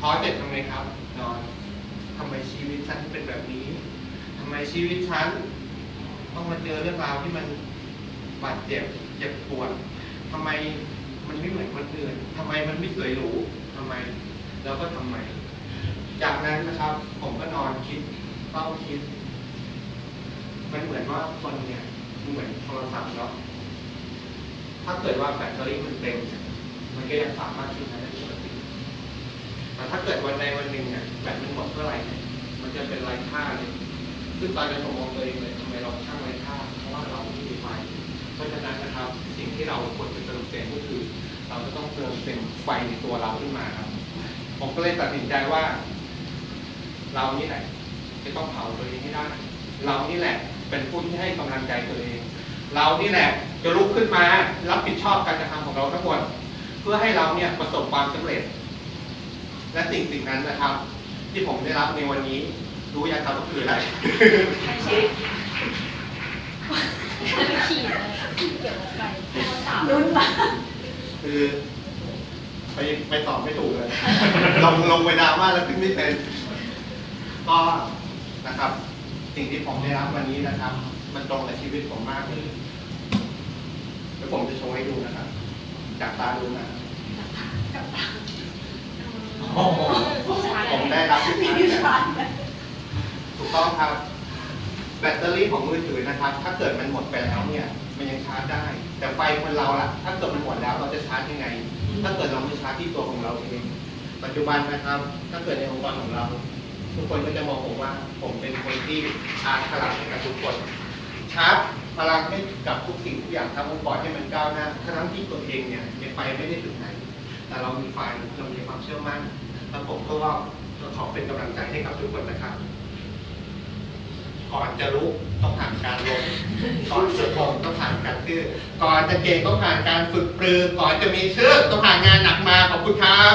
พอเสร็จทำไงครับ นอนทำไมชีวิตฉันเป็นแบบนี้ทำไมชีวิตฉันต้องมาเจอเรื่องราวที่มันบาดเจ็บเจ็บปวดทำไมมันไม่เหมือนคนอื่นทำไมมันไม่สวยหรูทำไม แล้วก็ทำไม จากนั้นนะครับ ผมก็นอนคิดเฝ้าคิด มันเหมือนว่าคนเนี่ยเหมือนโทรศัพท์เนาะถ้าเกิดว่าแบตเตอรี่มันเต็มมันก็ยังสามารถใช้งานได้ปกติ ถ้าเกิดวันใดวันหนึ่งเนี่ยแบตมันหมดเมื่อไหร่เนี่ยมันจะเป็นไร้ค่าเลยซึ่งตอนนั้ผมมองตัวเองเลยทำไมเราช่างไร้ค่า เพราะว่าเราไม่มีไฟเพราะฉะนั้นนะครับ สิ่งที่เราควรจะเติมเต็มก็คือ เราจะต้องเติมเต็มไฟในตัวเราขึ้นมาครับ ผมก็เลยตัดสินใจว่า เรานี่แหละจะต้องเผาตัวเองให้ได้ เรานี่แหละ เป็นผู้ที่ให้กำลังใจตัวเอง เรานี่แหละจะลุกขึ้นมารับผิดชอบการกระทำของเราทั้งหมดเพื่อให้เราเนี่ยประสบความสำเร็จ และสิ่งสิ่งนั้นนะครับ ที่ผมได้รับในวันนี้รู้ยังครับว่าคืออะไรไม่ใช่ขี่เลยเก็บไว้ไปลุ้นมาคือไปไปตอบไม่ถูกเลย ลงลงไปดราม่าแล้วขึ้นไม่เป็น ก็นะครับ สิ่งที่ผมได้รับวันนี้นะครับ มันตรงกับชีวิตผมมากเลยแล้วผมจะโชว์ให้ดูนะครับ จากตาดูนะโอ้โห ผมได้รับที่มีชาร์จชาแล้วร์จถูกต้องครับ แบตเตอรี่ของมือถือนะครับ ถ้าเกิดมันหมดไปแล้วเนี่ย มันยังชาร์จได้ แต่ไฟคนเราล่ะ ถ้าเกิดมันหมดแล้วเราจะชาร์จยังไง ถ้าเกิดเราไม่ชาร์จที่ตัวของเราเอง ปัจจุบันนะครับ ถ้าเกิดในองค์กรของเรา ทุกคนก็จะมองผมว่า ผมเป็นคนที่ชาร์จพลังให้กับทุกคน ชาร์จพลังให้กับทุกสิ่งทุกอย่างทำองค์กรให้มันก้าวหน้าทั้งที่ตัวเองเนี่ยไปไม่ได้ถึงไหน แต่เรามีไฟเรามีความเชื่อมั่นแล้วผมก็ว่าขอเป็นกำลังใจให้กับทุกคนนะครับ ก่อนจะรู้ต้องผ่านการลงก่อนจะคงต้องผ่านการตื้อก่อนจะเก่งต้องผ่านการฝึกปรือ ก่อนจะมีชื่อต้องผ่านงานหนักมาขอบคุณครับ